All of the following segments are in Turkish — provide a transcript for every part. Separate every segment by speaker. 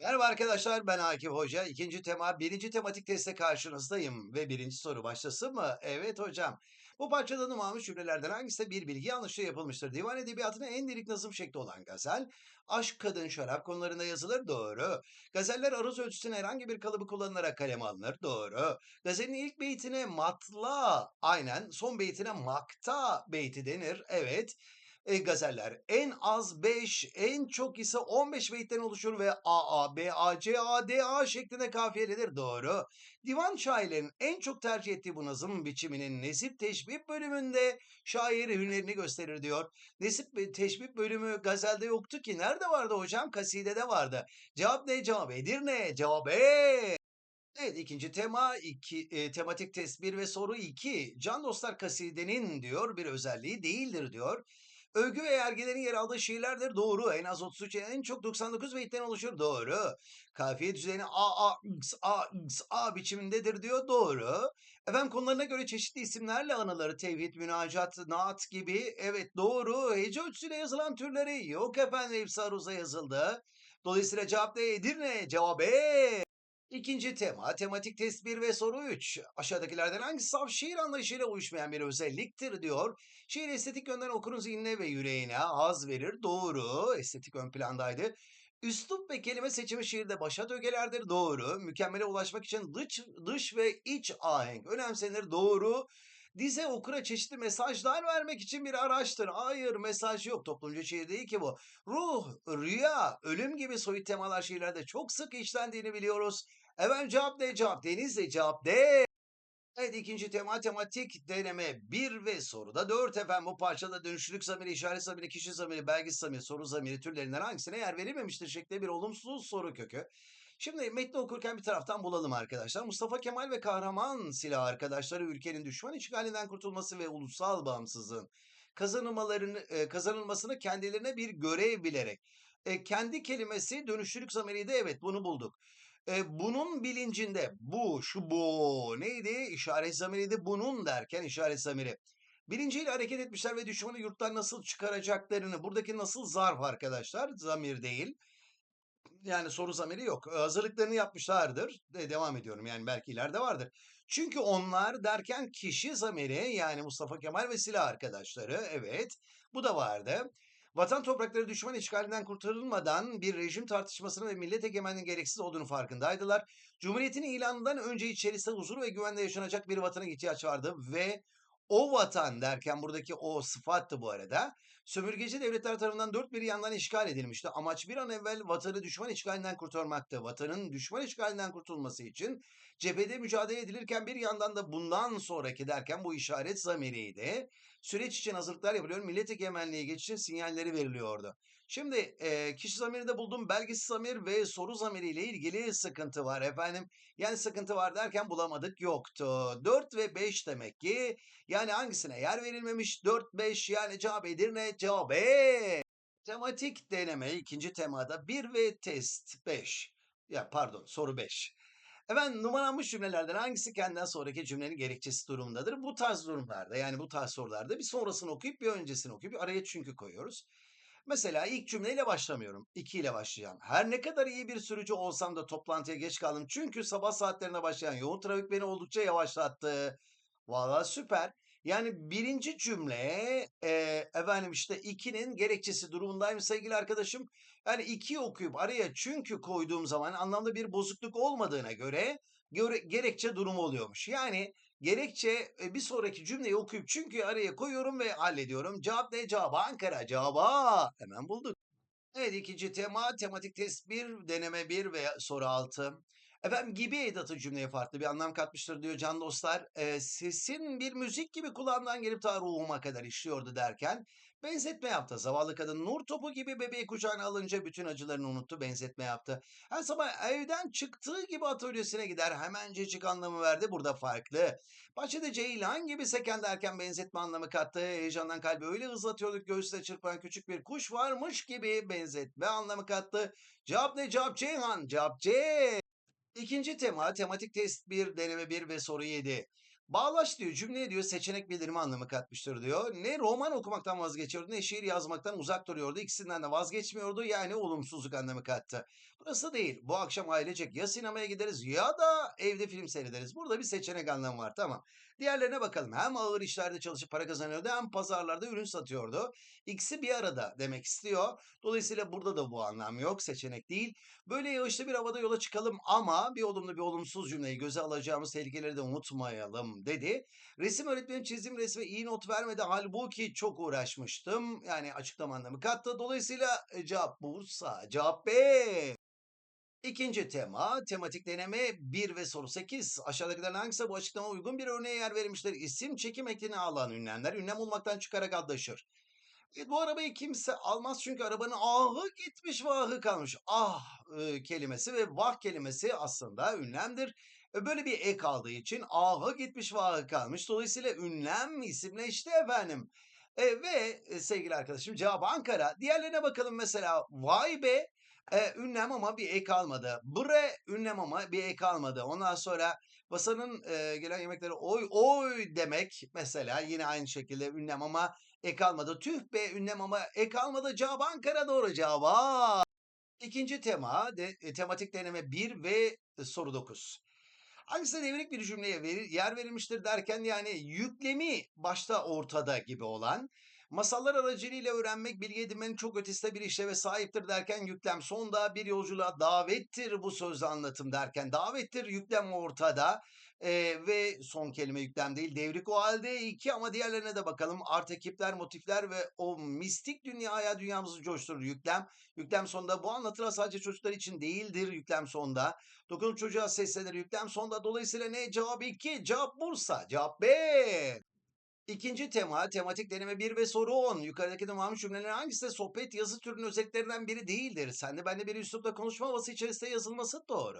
Speaker 1: Merhaba arkadaşlar, ben Akif Hoca. İkinci tema, birinci tematik testte karşınızdayım. Ve birinci soru başlasın mı? Evet hocam. Bu parçada numaralı cümlelerden hangisi bir bilgi yanlışlığı yapılmıştır? Divan edebiyatının en delik nazım şekli olan gazel, aşk, kadın, şarap konularında yazılır. Doğru. Gazeller aruz ölçüsüne herhangi bir kalıbı kullanılarak kaleme alınır. Doğru. Gazelin ilk beytine matla, aynen son beytine makta beyti denir. Evet. E, gazeller en az 5, en çok ise 15 beyitten oluşur ve A, A, B, A, C, A, D, A şeklinde kafiyelidir. Doğru. Divan şairlerin en çok tercih ettiği bu nazım biçiminin nesip teşbih bölümünde şair hünerini gösterir diyor. Nesip ve teşbih bölümü gazelde yoktu ki. Nerede vardı hocam? Kasidede vardı. Cevap ne? Cevap Edirne. Cevap E. Evet ikinci tema iki, e, tematik test 1 ve soru 2. Can Dostlar kasidenin diyor bir özelliği değildir diyor. Övgü ve yergelerin yer aldığı şiirlerdir. Doğru. En az 33 en çok 99 beyitten oluşur. Doğru. Kafiye düzeni A, A, X, A, X, A biçimindedir diyor. Doğru. Efendim konularına göre çeşitli isimlerle anıları tevhid, münacat, naat gibi. Evet doğru. Hece ölçüsüyle yazılan türleri yok efendim. Hepsi aruza yazıldı. Dolayısıyla cevap da Edirne. Cevap E. İkinci tema, tematik test 1 ve soru 3. Aşağıdakilerden hangisi saf şiir anlayışıyla uyuşmayan bir özelliktir diyor. Şiir estetik yönden okurun zihnine ve yüreğine haz verir. Doğru. Estetik ön plandaydı. Üslup ve kelime seçimi şiirde başa dögelerdir. Doğru. Mükemmele ulaşmak için dış, dış ve iç ahenk önemsenir. Doğru. Dize okura çeşitli mesajlar vermek için bir araçtır. Hayır mesaj yok. Toplumcu şiir değil ki bu. Ruh, rüya, ölüm gibi soyut temalar şiirlerde çok sık işlendiğini biliyoruz. Efendim cevap ne? Cevap Denizli. Cevap D. Evet ikinci tema tematik deneme 1 ve soruda 4 efendim bu parçada dönüşlülük zamiri, işaret zamiri, kişi zamiri, belgisiz zamiri, soru zamiri türlerinden hangisine yer verilmemiştir şeklinde bir olumsuz soru kökü. Şimdi metni okurken bir taraftan bulalım arkadaşlar. Mustafa Kemal ve kahraman silah arkadaşları ülkenin düşman işgalinden kurtulması ve ulusal bağımsızlığın kazanılmalarını, e, kazanılmasını kendilerine bir görev bilerek. E, kendi kelimesi dönüşlülük zamiriydi evet bunu bulduk. E, bunun bilincinde bu, şu bu neydi? İşaret zamiriydi. Bunun derken işaret zamiri. Bilinciyle hareket etmişler ve düşmanı yurttan nasıl çıkaracaklarını. Buradaki nasıl zarf arkadaşlar. Zamir değil. Yani soru zamiri yok. Hazırlıklarını yapmışlardır. De, devam ediyorum yani belki ileride vardır. Çünkü onlar derken kişi zamiri yani Mustafa Kemal ve silah arkadaşları evet bu da vardı. Vatan toprakları düşman işgalinden kurtarılmadan bir rejim tartışmasının ve millet egemenliğinin gereksiz olduğunu farkındaydılar. Cumhuriyetin ilanından önce içerisinde huzur ve güvende yaşanacak bir vatana ihtiyaç vardı ve o vatan derken buradaki o sıfattı bu arada. Sömürgeci devletler tarafından dört bir yandan işgal edilmişti. Amaç bir an evvel vatanı düşman işgalinden kurtarmaktı. Vatanın düşman işgalinden kurtulması için cephede mücadele edilirken bir yandan da bundan sonraki derken bu işaret zamiriydi. Süreç için hazırlıklar yapılıyor. Millet egemenliği geçişin sinyalleri veriliyordu. Şimdi e, kişi zamiri de buldum. Belgisiz zamir ve soru zamiri ile ilgili sıkıntı var efendim. Yani sıkıntı var derken bulamadık yoktu. 4 ve 5 demek ki. Yani hangisine yer verilmemiş? 4, 5 yani cevap Edirne cevap E. Tematik deneme ikinci temada 1 ve test 5. Ya pardon soru 5. Efendim numaranmış cümlelerden hangisi kendinden sonraki cümlenin gerekçesi durumundadır? Bu tarz durumlarda yani bu tarz sorularda bir sonrasını okuyup bir öncesini okuyup araya çünkü koyuyoruz. Mesela ilk cümleyle başlamıyorum. 2 ile başlayacağım. Her ne kadar iyi bir sürücü olsam da toplantıya geç kaldım. Çünkü sabah saatlerine başlayan yoğun trafik beni oldukça yavaşlattı. Valla süper. Yani birinci cümle e, efendim işte 2'nin gerekçesi durumundayım sevgili arkadaşım. Yani 2'yi okuyup araya çünkü koyduğum zaman anlamda bir bozukluk olmadığına göre göre gerekçe durumu oluyormuş. Yani gerekçe e, bir sonraki cümleyi okuyup çünkü araya koyuyorum ve hallediyorum. Cevap ne? Cevap Ankara. Cevaba hemen bulduk. Evet ikinci tema tematik test 1 deneme 1 ve soru 6. Efendim gibi edatı cümleye farklı bir anlam katmıştır diyor can dostlar. Ee, sesin bir müzik gibi kulağımdan gelip ta ruhuma kadar işliyordu derken benzetme yaptı. Zavallı kadın nur topu gibi bebeği kucağına alınca bütün acılarını unuttu benzetme yaptı. Her sabah evden çıktığı gibi atölyesine gider hemencecik anlamı verdi. Burada farklı. Bahçede ceylan gibi seken derken benzetme anlamı kattı. Heyecandan kalbi öyle hızlatıyorduk göğüste çırpan küçük bir kuş varmış gibi benzetme anlamı kattı. Cevap ne? Cevap Ceyhan. Cevap C. İkinci tema tematik test 1, deneme 1 ve soru 7. Bağlaç diyor, cümleye diyor seçenek bildirimi anlamı katmıştır diyor. Ne roman okumaktan vazgeçiyordu ne şiir yazmaktan uzak duruyordu. İkisinden de vazgeçmiyordu yani olumsuzluk anlamı kattı. Burası değil. Bu akşam ailecek ya sinemaya gideriz ya da evde film seyrederiz. Burada bir seçenek anlamı var tamam. Diğerlerine bakalım. Hem ağır işlerde çalışıp para kazanıyordu hem pazarlarda ürün satıyordu. İkisi bir arada demek istiyor. Dolayısıyla burada da bu anlam yok. Seçenek değil. Böyle yağışlı bir havada yola çıkalım ama bir olumlu bir olumsuz cümleyi göze alacağımız tehlikeleri de unutmayalım dedi. Resim öğretmenim çizim resme iyi not vermedi. Halbuki çok uğraşmıştım. Yani açıklama anlamı kattı. Dolayısıyla e, cevap Bursa. Cevap B. İkinci tema, tematik deneme 1 ve soru 8. Aşağıdakilerin hangisi bu açıklama uygun bir örneğe yer verilmiştir? İsim çekim ekini alan ünlemler ünlem olmaktan çıkarak adlaşır. E, bu arabayı kimse almaz çünkü arabanın ahı gitmiş vahı kalmış. Ah e, kelimesi ve vah kelimesi aslında ünlemdir. E, böyle bir ek aldığı için ahı gitmiş vahı kalmış. Dolayısıyla ünlem isimleşti efendim. E, ve e, sevgili arkadaşım cevap Ankara. Diğerlerine bakalım mesela vay be e, ünlem ama bir ek almadı. Bre ünlem ama bir ek almadı. Ondan sonra Basanın e, gelen yemeklere oy oy demek mesela yine aynı şekilde ünlem ama ek almadı. Tüh be ünlem ama ek almadı. Cevap Ankara doğru cevap. İkinci tema de, e, tematik deneme 1 ve e, soru 9. Hangisi devrik bir cümleye veri- yer verilmiştir derken yani yüklemi başta ortada gibi olan masallar aracılığıyla öğrenmek bilgi edinmenin çok ötesinde bir işleve sahiptir derken yüklem sonda bir yolculuğa davettir bu sözlü anlatım derken davettir yüklem ortada Ee, ve son kelime yüklem değil devrik o halde iki ama diğerlerine de bakalım art ekipler motifler ve o mistik dünyaya dünyamızı coşturur yüklem yüklem sonunda bu anlatılar sadece çocuklar için değildir yüklem sonda Dokunup çocuğa seslenir yüklem sonda. Dolayısıyla ne? Cevap 2. Cevap Bursa. Cevap B. İkinci tema, tematik deneme 1 ve soru 10. Yukarıdaki tamamı cümlelerin hangisi de sohbet yazı türünün özelliklerinden biri değildir? Sen de ben de bir üslupla konuşma havası içerisinde yazılması doğru.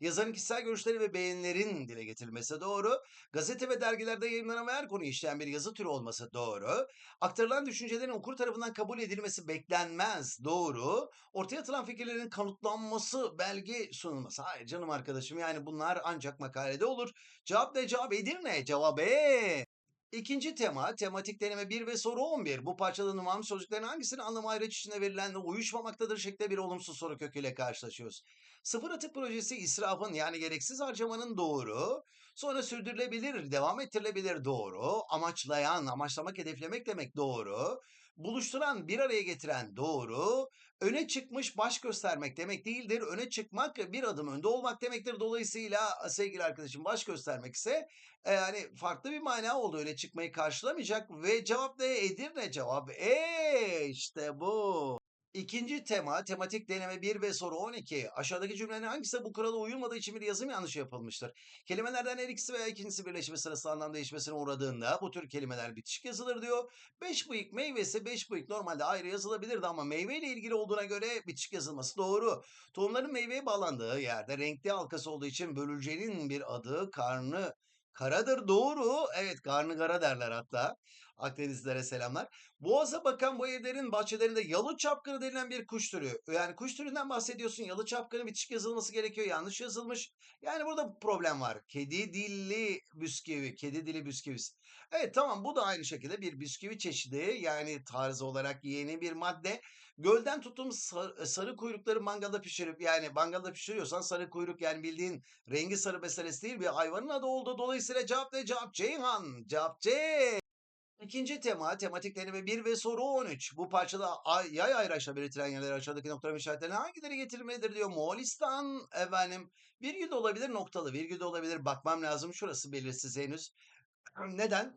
Speaker 1: Yazarın kişisel görüşleri ve beğenilerin dile getirilmesi doğru. Gazete ve dergilerde yayınlanan her konuyu işleyen bir yazı türü olması doğru. Aktarılan düşüncelerin okur tarafından kabul edilmesi beklenmez. Doğru. Ortaya atılan fikirlerin kanıtlanması, belge sunulması. Hayır canım arkadaşım yani bunlar ancak makalede olur. Cevap ne? Cevap Edirne. Cevap E. İkinci tema, tematik deneme 1 ve soru 11. Bu parçada numaralı sözcüklerin hangisinin anlamı ayrıç içinde verilen ve uyuşmamaktadır şeklinde bir olumsuz soru köküyle karşılaşıyoruz. Sıfır atık projesi israfın yani gereksiz harcamanın doğru. Sonra sürdürülebilir, devam ettirilebilir doğru. Amaçlayan, amaçlamak, hedeflemek demek doğru. Buluşturan, bir araya getiren doğru. Öne çıkmış baş göstermek demek değildir. Öne çıkmak bir adım önde olmak demektir. Dolayısıyla sevgili arkadaşım baş göstermek ise e, yani farklı bir mana oldu. Öyle çıkmayı karşılamayacak ve cevap ne? Edirne cevap. E işte bu. İkinci tema, tematik deneme 1 ve soru 12. Aşağıdaki cümlenin hangisi bu kurala uyulmadığı için bir yazım yanlışı yapılmıştır? Kelimelerden her ikisi veya ikincisi birleşimi sırasında anlam değişmesine uğradığında bu tür kelimeler bitişik yazılır diyor. Beş bıyık meyvesi beş bıyık normalde ayrı yazılabilirdi ama meyveyle ilgili olduğuna göre bitişik yazılması doğru. Tohumların meyveye bağlandığı yerde renkli halkası olduğu için bölücenin bir adı karnı karadır doğru. Evet karnı kara derler hatta. Akdenizlere selamlar. Boğaza bakan bu evlerin bahçelerinde yalı çapkını denilen bir kuş türü. Yani kuş türünden bahsediyorsun. Yalı çapkını bitişik yazılması gerekiyor. Yanlış yazılmış. Yani burada bir problem var. Kedi dilli bisküvi. Kedi dili bisküvisi. Evet tamam bu da aynı şekilde bir bisküvi çeşidi. Yani tarzı olarak yeni bir madde. Gölden tuttuğumuz sarı, sarı kuyrukları mangalda pişirip yani mangalda pişiriyorsan sarı kuyruk yani bildiğin rengi sarı meselesi değil bir hayvanın adı oldu. Dolayısıyla cevap ne? Cevap Ceyhan. Cevap C. İkinci tema, tematik deneme 1 ve soru 13. Bu parçada ay, yay ayraçla belirtilen yerler aşağıdaki noktalama işaretlerine hangileri getirilmelidir diyor. Moğolistan efendim virgül de olabilir noktalı virgül de olabilir bakmam lazım. Şurası belirsiz henüz. Neden?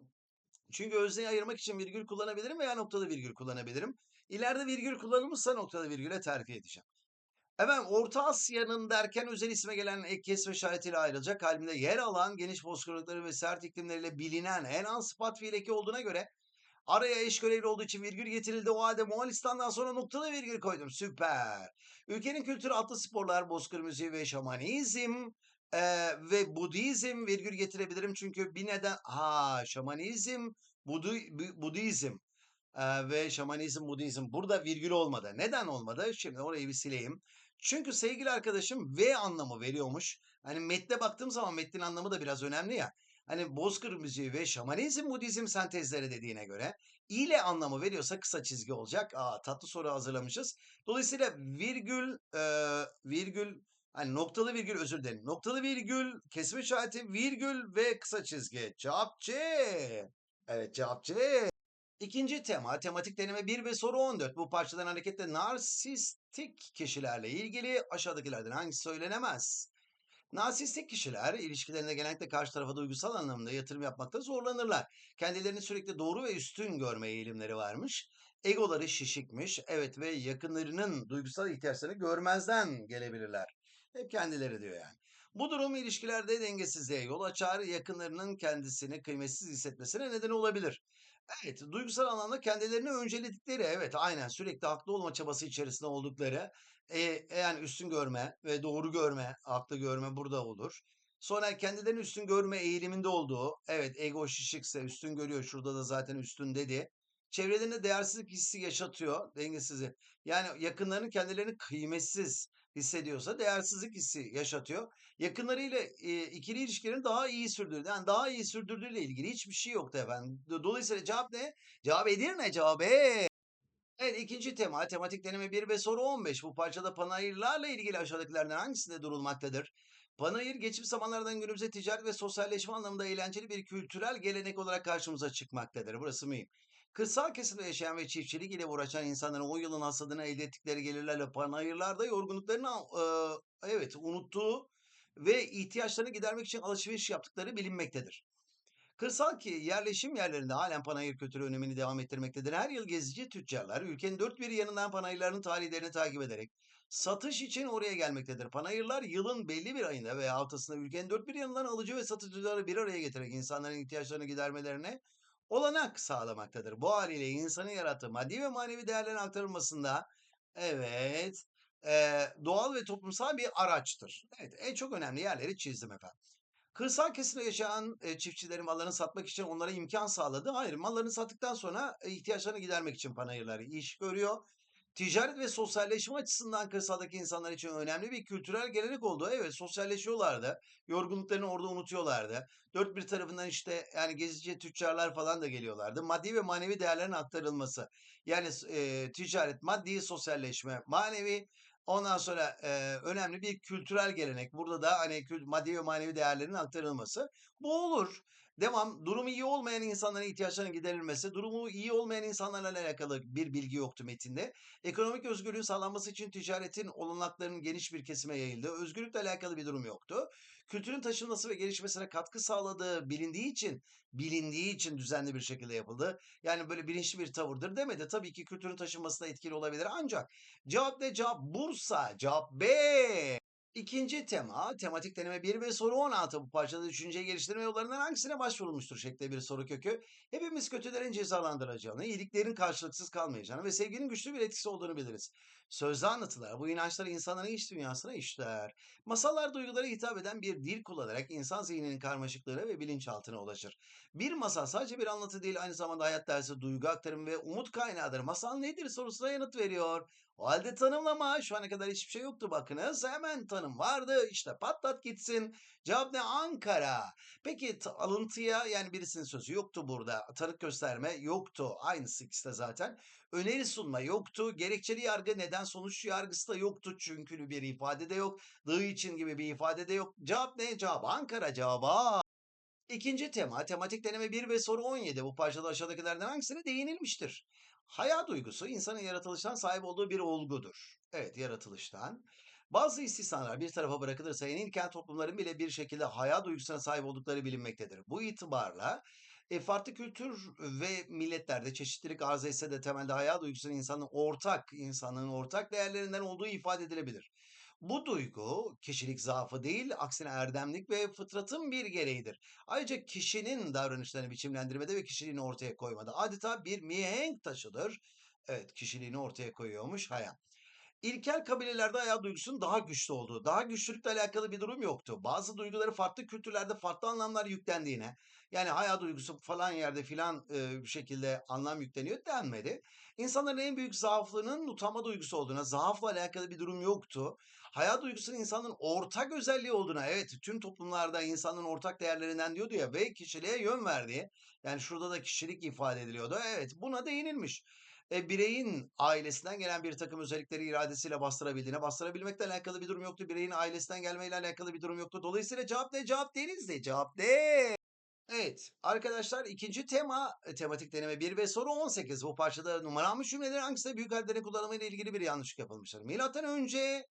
Speaker 1: Çünkü özneyi ayırmak için virgül kullanabilirim veya noktalı virgül kullanabilirim. İleride virgül kullanılmışsa noktalı virgüle terfi edeceğim. Efendim Orta Asya'nın derken özel isme gelen ek kesme işaretiyle ayrılacak kalbinde yer alan geniş bozkırlıkları ve sert iklimleriyle bilinen en an sıfat fiil olduğuna göre araya eş görevli olduğu için virgül getirildi. O halde Moğolistan'dan sonra noktalı virgül koydum. Süper. Ülkenin kültürü atlı sporlar, bozkır müziği ve şamanizm eee, ve Budizm virgül getirebilirim. Çünkü bir neden ha şamanizm, Budu, Bu- Budizm ve şamanizm, Budizm burada virgül olmadı. Neden olmadı? Şimdi orayı bir sileyim. Çünkü sevgili arkadaşım V anlamı veriyormuş. Hani metne baktığım zaman metnin anlamı da biraz önemli ya. hani Bozkır müziği ve şamanizm Budizm sentezleri dediğine göre ile anlamı veriyorsa kısa çizgi olacak. Aa, tatlı soru hazırlamışız. Dolayısıyla virgül, e, virgül, hani noktalı virgül özür dilerim. Noktalı virgül, kesme işareti, virgül ve kısa çizgi. Cevap C. Evet cevap C. İkinci tema, tematik deneme 1 ve soru 14. Bu parçadan hareketle narsistik kişilerle ilgili aşağıdakilerden hangisi söylenemez? Narsistik kişiler ilişkilerinde genellikle karşı tarafa duygusal anlamda yatırım yapmakta zorlanırlar. Kendilerini sürekli doğru ve üstün görme eğilimleri varmış. Egoları şişikmiş. Evet ve yakınlarının duygusal ihtiyaçlarını görmezden gelebilirler. Hep kendileri diyor yani. Bu durum ilişkilerde dengesizliğe yol açar, yakınlarının kendisini kıymetsiz hissetmesine neden olabilir. Evet, duygusal anlamda kendilerini önceledikleri, evet aynen sürekli haklı olma çabası içerisinde oldukları, e, yani üstün görme ve doğru görme, haklı görme burada olur. Sonra kendilerini üstün görme eğiliminde olduğu, evet ego şişikse üstün görüyor, şurada da zaten üstün dedi. Çevrelerinde değersizlik hissi yaşatıyor, dengesizlik. Yani yakınlarının kendilerini kıymetsiz hissediyorsa değersizlik hissi yaşatıyor. Yakınlarıyla e, ikili ilişkilerini daha iyi sürdürdü. Yani daha iyi sürdürdüğüyle ilgili hiçbir şey yoktu efendim. Do- Dolayısıyla cevap ne? Cevap Edirne cevap E. Evet ikinci tema tematik deneme 1 ve soru 15. Bu parçada panayırlarla ilgili aşağıdakilerden hangisinde durulmaktadır? Panayır geçmiş zamanlardan günümüze ticaret ve sosyalleşme anlamında eğlenceli bir kültürel gelenek olarak karşımıza çıkmaktadır. Burası mühim. Kırsal kesimde yaşayan ve çiftçilik ile uğraşan insanların o yılın hasadını elde ettikleri gelirlerle panayırlarda yorgunluklarını e, evet unuttuğu ve ihtiyaçlarını gidermek için alışveriş yaptıkları bilinmektedir. Kırsal ki yerleşim yerlerinde halen panayır kültürü önemini devam ettirmektedir. Her yıl gezici tüccarlar ülkenin dört bir yanından panayırların tarihlerini takip ederek satış için oraya gelmektedir. Panayırlar yılın belli bir ayında veya haftasında ülkenin dört bir yanından alıcı ve satıcıları bir araya getirerek insanların ihtiyaçlarını gidermelerine olanak sağlamaktadır. Bu haliyle insanın yarattığı maddi ve manevi değerlerin aktarılmasında evet eee, doğal ve toplumsal bir araçtır. Evet en çok önemli yerleri çizdim efendim. Kırsal kesimde yaşayan, eee, çiftçilerin mallarını satmak için onlara imkan sağladı. Hayır, mallarını sattıktan sonra, eee, ihtiyaçlarını gidermek için panayırlar iş görüyor. Ticaret ve sosyalleşme açısından kırsaldaki insanlar için önemli bir kültürel gelenek oldu. Evet, sosyalleşiyorlardı. Yorgunluklarını orada unutuyorlardı. Dört bir tarafından işte yani gezici tüccarlar falan da geliyorlardı. Maddi ve manevi değerlerin aktarılması. Yani eee, ticaret, maddi sosyalleşme, manevi Ondan sonra eee, önemli bir kültürel gelenek. Burada da hani maddi ve manevi değerlerin aktarılması. Bu olur. Devam. Durumu iyi olmayan insanların ihtiyaçlarının giderilmesi. Durumu iyi olmayan insanlarla alakalı bir bilgi yoktu metinde. Ekonomik özgürlüğün sağlanması için ticaretin olanaklarının geniş bir kesime yayıldığı, özgürlükle alakalı bir durum yoktu. Kültürün taşınması ve gelişmesine katkı sağladığı bilindiği için, bilindiği için düzenli bir şekilde yapıldı. Yani böyle bilinçli bir tavırdır demedi. Tabii ki kültürün taşınmasına etkili olabilir ancak Cevap ne? Cevap Bursa. Cevap B. İkinci tema, tematik deneme 1 ve soru 16. Bu parçada düşünceyi geliştirme yollarından hangisine başvurulmuştur şeklinde bir soru kökü. Hepimiz kötülerin cezalandırılacağını, iyiliklerin karşılıksız kalmayacağını ve sevginin güçlü bir etkisi olduğunu biliriz. Sözlü anlatılar bu inançlar insanların iç dünyasına işler. Masallar duygulara hitap eden bir dil kullanarak insan zihninin karmaşıklığına ve bilinçaltına ulaşır. Bir masal sadece bir anlatı değil aynı zamanda hayat dersi, duygu aktarımı ve umut kaynağıdır. Masal nedir sorusuna yanıt veriyor. O halde tanımlama. Şu ana kadar hiçbir şey yoktu bakınız. Hemen tanım vardı. İşte patlat gitsin. Cevap ne? Ankara. Peki alıntıya yani birisinin sözü yoktu burada. Tanık gösterme yoktu. Aynısı ikisi de zaten. Öneri sunma yoktu. Gerekçeli yargı neden sonuç yargısı da yoktu. Çünkü bir ifade de yok. Dığı için gibi bir ifade de yok. Cevap ne? Cevap Ankara cevabı. İkinci tema, tematik deneme 1 ve soru 17. Bu parçada aşağıdakilerden hangisine değinilmiştir? Haya duygusu insanın yaratılıştan sahip olduğu bir olgudur. Evet, yaratılıştan. Bazı istisnalar bir tarafa bırakılırsa en ilkel toplumların bile bir şekilde haya duygusuna sahip oldukları bilinmektedir. Bu itibarla e, farklı kültür ve milletlerde çeşitlilik arz etse de temelde haya duygusunun insanın ortak, insanlığın ortak değerlerinden olduğu ifade edilebilir. Bu duygu kişilik zaafı değil, aksine erdemlik ve fıtratın bir gereğidir. Ayrıca kişinin davranışlarını biçimlendirmede ve kişiliğini ortaya koymada adeta bir mihenk taşıdır. Evet, kişiliğini ortaya koyuyormuş Hayam. İlkel kabilelerde hayal duygusunun daha güçlü olduğu, daha güçlülükle alakalı bir durum yoktu. Bazı duyguları farklı kültürlerde farklı anlamlar yüklendiğine, yani hayal duygusu falan yerde filan e, bir şekilde anlam yükleniyor denmedi. İnsanların en büyük zaaflığının utanma duygusu olduğuna, zaafla alakalı bir durum yoktu. Hayal duygusunun insanın ortak özelliği olduğuna, evet tüm toplumlarda insanın ortak değerlerinden diyordu ya ve kişiliğe yön verdiği, yani şurada da kişilik ifade ediliyordu. Evet buna değinilmiş e, bireyin ailesinden gelen bir takım özellikleri iradesiyle bastırabildiğine, bastırabilmekle alakalı bir durum yoktu. Bireyin ailesinden gelmeyle alakalı bir durum yoktu. Dolayısıyla cevap ne? Cevap denizdi. Cevap ne? Evet arkadaşlar ikinci tema e, tematik deneme 1 ve soru 18. Bu parçada numaranmış cümlelerin hangisinde büyük harflerin kullanımı ile ilgili bir yanlışlık yapılmıştır? Milattan önce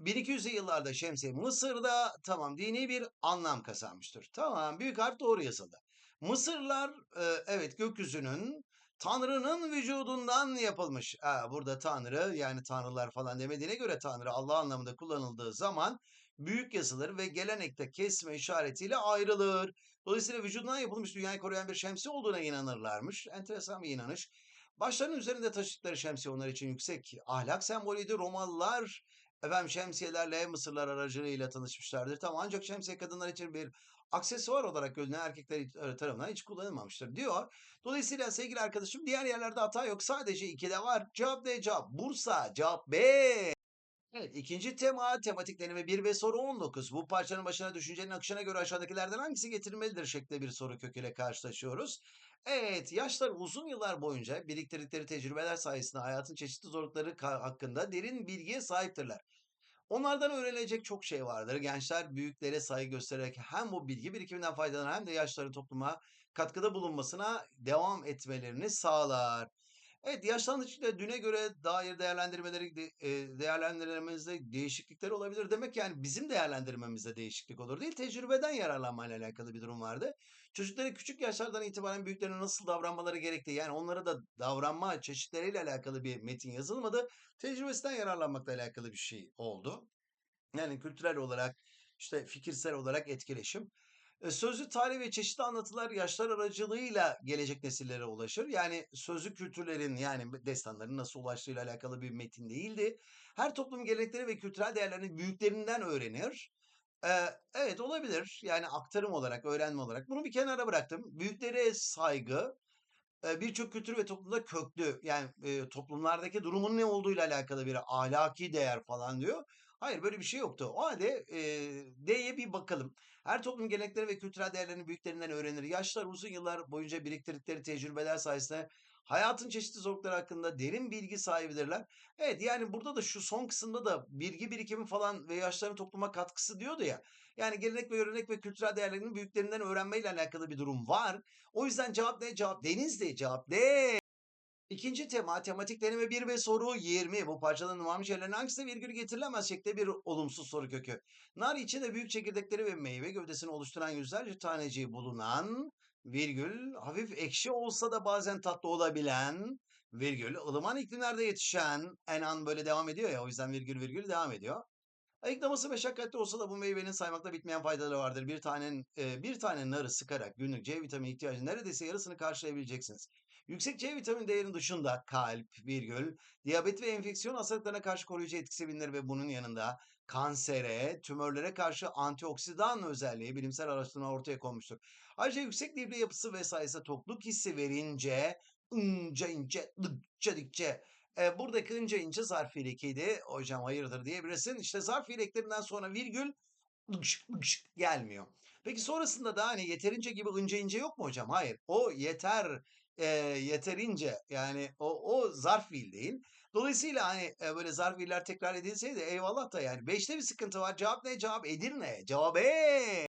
Speaker 1: 1200'lü yıllarda şemsiye Mısır'da tamam dini bir anlam kazanmıştır. Tamam büyük harf doğru yazıldı. Mısırlar e, evet gökyüzünün Tanrı'nın vücudundan yapılmış. Ha, burada Tanrı yani tanrılar falan demediğine göre Tanrı Allah anlamında kullanıldığı zaman büyük yazılır ve gelenekte kesme işaretiyle ayrılır. Dolayısıyla vücudundan yapılmış dünyayı koruyan bir şemsiye olduğuna inanırlarmış. Enteresan bir inanış. Başlarının üzerinde taşıdıkları şemsiye onlar için yüksek ahlak sembolüydü. Romalılar efendim şemsiyelerle Mısırlar aracılığıyla tanışmışlardır. Tamam ancak şemsiye kadınlar için bir aksesuar olarak görülen erkekler tarafından hiç kullanılmamıştır diyor. Dolayısıyla sevgili arkadaşım diğer yerlerde hata yok. Sadece ikide var. Cevap D cevap. Bursa cevap B. Evet ikinci tema tematik deneme 1 ve soru 19. Bu parçanın başına düşüncenin akışına göre aşağıdakilerden hangisi getirilmelidir şeklinde bir soru köküyle karşılaşıyoruz. Evet yaşlar uzun yıllar boyunca biriktirdikleri tecrübeler sayesinde hayatın çeşitli zorlukları hakkında derin bilgiye sahiptirler. Onlardan öğrenilecek çok şey vardır. Gençler büyüklere saygı göstererek hem bu bilgi birikiminden faydalanır hem de yaşların topluma katkıda bulunmasına devam etmelerini sağlar. Evet, yaşlandıkça düne göre dair değerlendirmeleri de, e, değerlendirmemizde değişiklikler olabilir. Demek yani bizim değerlendirmemizde değişiklik olur değil, tecrübeden yararlanmayla alakalı bir durum vardı. Çocuklara küçük yaşlardan itibaren büyüklerine nasıl davranmaları gerektiği, yani onlara da davranma çeşitleriyle alakalı bir metin yazılmadı. Tecrübesinden yararlanmakla alakalı bir şey oldu. Yani kültürel olarak, işte fikirsel olarak etkileşim. E, sözlü tarih ve çeşitli anlatılar yaşlar aracılığıyla gelecek nesillere ulaşır. Yani sözlü kültürlerin yani destanların nasıl ulaştığıyla alakalı bir metin değildi. Her toplum gelenekleri ve kültürel değerlerini büyüklerinden öğrenir. Ee, evet olabilir. Yani aktarım olarak, öğrenme olarak. Bunu bir kenara bıraktım. Büyüklere saygı, birçok kültür ve toplumda köklü. Yani e, toplumlardaki durumun ne olduğuyla alakalı bir ahlaki değer falan diyor. Hayır böyle bir şey yoktu. O halde e, D'ye bir bakalım. Her toplum gelenekleri ve kültürel değerlerini büyüklerinden öğrenir. Yaşlar uzun yıllar boyunca biriktirdikleri tecrübeler sayesinde hayatın çeşitli zorlukları hakkında derin bilgi sahibidirler. Evet yani burada da şu son kısımda da bilgi birikimi falan ve yaşların topluma katkısı diyordu ya. Yani gelenek ve görenek ve kültürel değerlerini büyüklerinden öğrenmeyle alakalı bir durum var. O yüzden cevap ne? Cevap Denizli. Cevap D. İkinci tema tematik deneme 1 ve soru 20. Bu parçanın numaralı şeylerin hangisi virgül getirilemez şekilde bir olumsuz soru kökü. Nar içinde büyük çekirdekleri ve meyve gövdesini oluşturan yüzlerce taneciği bulunan virgül hafif ekşi olsa da bazen tatlı olabilen virgül ılıman iklimlerde yetişen en an böyle devam ediyor ya o yüzden virgül virgül devam ediyor. Ayıklaması meşakkatli olsa da bu meyvenin saymakla bitmeyen faydaları vardır. Bir tane e, bir tane narı sıkarak günlük C vitamini ihtiyacı neredeyse yarısını karşılayabileceksiniz. Yüksek C vitamini değerinin dışında kalp, virgül, diyabet ve enfeksiyon hastalıklarına karşı koruyucu etkisi bilinir ve bunun yanında kansere, tümörlere karşı antioksidan özelliği bilimsel araştırma ortaya konmuştur. Ayrıca yüksek libre yapısı ve tokluk hissi verince ince ince dıkça dikçe e, buradaki ince ince zarf fiil ekiydi. Hocam hayırdır diyebilirsin. İşte zarf fiil eklerinden sonra virgül gelmiyor. Peki sonrasında da hani yeterince gibi ince ince yok mu hocam? Hayır. O yeter e, yeterince yani o, o zarf fiil değil. Dolayısıyla hani e, böyle zarf fiiller tekrar edilseydi eyvallah da yani. Beşte bir sıkıntı var. Cevap ne? Cevap Edirne. Cevap E.